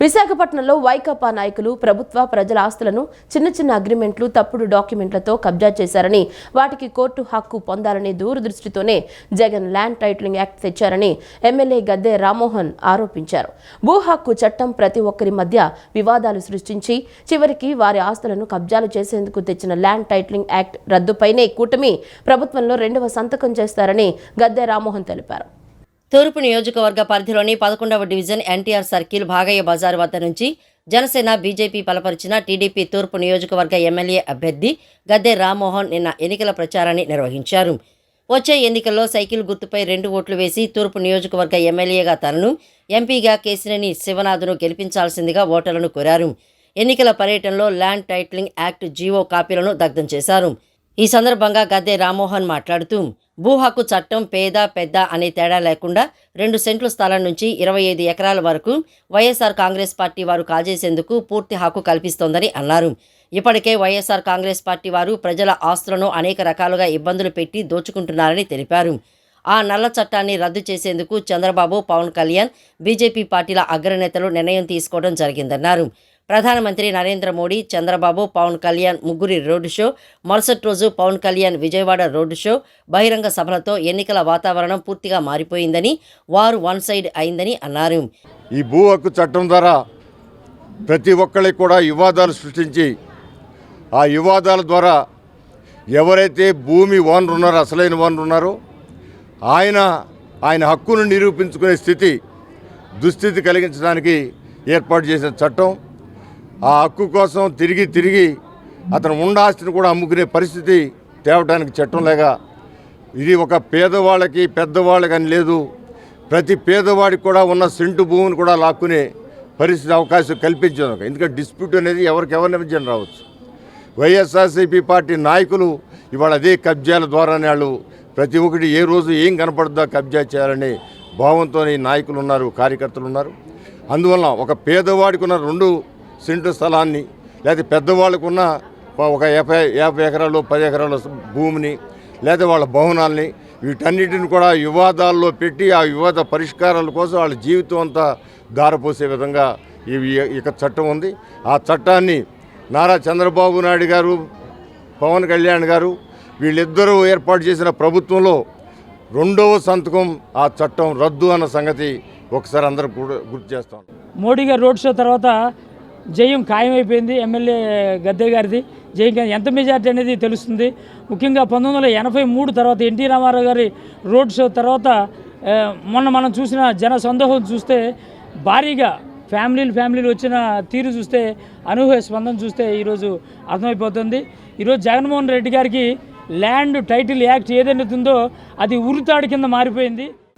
విశాఖపట్నంలో వైకాపా నాయకులు ప్రభుత్వ ప్రజల ఆస్తులను చిన్న చిన్న అగ్రిమెంట్లు తప్పుడు డాక్యుమెంట్లతో కబ్జా చేశారని వాటికి కోర్టు హక్కు పొందాలనే దూరదృష్టితోనే జగన్ ల్యాండ్ టైటిలింగ్ యాక్ట్ తెచ్చారని ఎమ్మెల్యే గద్దె రామ్మోహన్ ఆరోపించారు. భూ హక్కు చట్టం ప్రతి ఒక్కరి మధ్య వివాదాలు సృష్టించి చివరికి వారి ఆస్తులను కబ్జాలు చేసేందుకు తెచ్చిన ల్యాండ్ టైటిలింగ్ యాక్ట్ రద్దుపైనే కూటమి ప్రభుత్వంలో రెండవ సంతకం చేస్తారని గద్దె రామ్మోహన్ తెలిపారు. తూర్పు నియోజకవర్గ పరిధిలోని పదకొండవ division NTR circle Bhagayya Bazar వద్ద నుంచి జనసేన బీజేపీ బలపరిచిన టీడీపీ తూర్పు నియోజకవర్గ ఎమ్మెల్యే అభ్యర్థి గద్దె రామ్మోహన్ నిన్న ఎన్నికల ప్రచారాన్ని నిర్వహించారు. వచ్చే ఎన్నికల్లో సైకిల్ గుర్తుపై రెండు ఓట్లు వేసి తూర్పు నియోజకవర్గ ఎమ్మెల్యేగా తనను ఎంపీగా కేసినేని శివనాథ్ను గెలిపించాల్సిందిగా ఓటర్లను కోరారు. ఎన్నికల పర్యటనలో ల్యాండ్ టైటిలింగ్ యాక్ట్ జీవో కాపీలను దగ్ధం చేశారు. ఈ సందర్భంగా గద్దె రామ్మోహన్ మాట్లాడుతూ భూ హక్కు చట్టం పేద పెద్ద అనే తేడా లేకుండా రెండు సెంట్ల స్థలం నుంచి ఇరవై ఐదు ఎకరాల వరకు వైఎస్ఆర్ కాంగ్రెస్ పార్టీ వారు కాజేసేందుకు పూర్తి హక్కు కల్పిస్తోందని అన్నారు. ఇప్పటికే వైఎస్ఆర్ కాంగ్రెస్ పార్టీ వారు ప్రజల ఆస్తులను అనేక రకాలుగా ఇబ్బందులు పెట్టి దోచుకుంటున్నారని తెలిపారు. ఆ నల్ల చట్టాన్ని రద్దు చేసేందుకు చంద్రబాబు పవన్ కళ్యాణ్ బీజేపీ పార్టీల అగ్రనేతలు నిర్ణయం తీసుకోవడం జరిగిందన్నారు. ప్రధానమంత్రి నరేంద్ర మోడీ చంద్రబాబు పవన్ కళ్యాణ్ ముగ్గురి రోడ్డు షో మరుసటి రోజు పవన్ కళ్యాణ్ విజయవాడ రోడ్డు షో బహిరంగ సభలతో ఎన్నికల వాతావరణం పూర్తిగా మారిపోయిందని వారు వన్ సైడ్ అయిందని అన్నారు. ఈ భూ హక్కు చట్టం ద్వారా ప్రతి ఒక్కరికి కూడా వివాదాలు సృష్టించి ఆ వివాదాల ద్వారా ఎవరైతే భూమి ఓనర్ ఉన్నారో అసలైన ఓనర్ ఉన్నారో ఆయన ఆయన హక్కును నిరూపించుకునే స్థితి దుస్థితి కలిగించడానికి ఏర్పాటు చేసిన చట్టం ఆ హక్కు కోసం తిరిగి తిరిగి అతను ఉండాస్తిని కూడా అమ్ముకునే పరిస్థితి తేవటానికి చట్టం లేక ఇది ఒక పేదవాళ్ళకి పెద్దవాళ్ళకి అని లేదు. ప్రతి పేదవాడికి కూడా ఉన్న సెంటు భూమిని కూడా లాక్కునే పరిస్థితి అవకాశం కల్పించారు ఎందుకంటే డిస్ప్యూట్ అనేది ఎవరికి ఎవరిని మధ్య రావచ్చు. వైఎస్ఆర్సీపీ పార్టీ నాయకులు ఇవాళ అదే కబ్జాల ద్వారానే వాళ్ళు ప్రతి ఒక్కటి ఏ రోజు ఏం కనపడుతుందో కబ్జా చేయాలనే భావంతో నాయకులు ఉన్నారు కార్యకర్తలు ఉన్నారు. అందువల్ల ఒక పేదవాడికి ఉన్న రెండు సెంటు స్థలాన్ని లేదా పెద్దవాళ్ళకు ఉన్న ఒక యాభై యాభై ఎకరాలు పది ఎకరాల భూమిని లేదా వాళ్ళ భవనాల్ని వీటన్నిటిని కూడా వివాదాల్లో పెట్టి ఆ వివాద పరిష్కారాల కోసం వాళ్ళ జీవితం అంతా దారపోసే విధంగా ఇవి ఇక చట్టం ఉంది. ఆ చట్టాన్ని నారా చంద్రబాబు నాయుడు గారు పవన్ కళ్యాణ్ గారు వీళ్ళిద్దరూ ఏర్పాటు చేసిన ప్రభుత్వంలో రెండవ సంతకం ఆ చట్టం రద్దు అన్న సంగతి ఒకసారి అందరూ కూడా గుర్తు చేస్తాం మోడీ గారు రోడ్ షో తర్వాత జయం ఖాయమైపోయింది. ఎమ్మెల్యే గద్దె గారిది. జయం ఎంత మెజార్టీ అనేది తెలుస్తుంది. ముఖ్యంగా పంతొమ్మిది వందల ఎనభై మూడు తర్వాత ఎన్టీ రామారావు గారి రోడ్ షో తర్వాత మొన్న మనం చూసిన జన సందోహం చూస్తే భారీగా ఫ్యామిలీలు ఫ్యామిలీలు వచ్చిన తీరు చూస్తే అనూహ్య స్పందన చూస్తే ఈరోజు అర్థమైపోతుంది. ఈరోజు జగన్మోహన్ రెడ్డి గారికి ల్యాండ్ టైటిల్ యాక్ట్ ఏదైనా ఉందో అది ఉరితాడు కింద మారిపోయింది.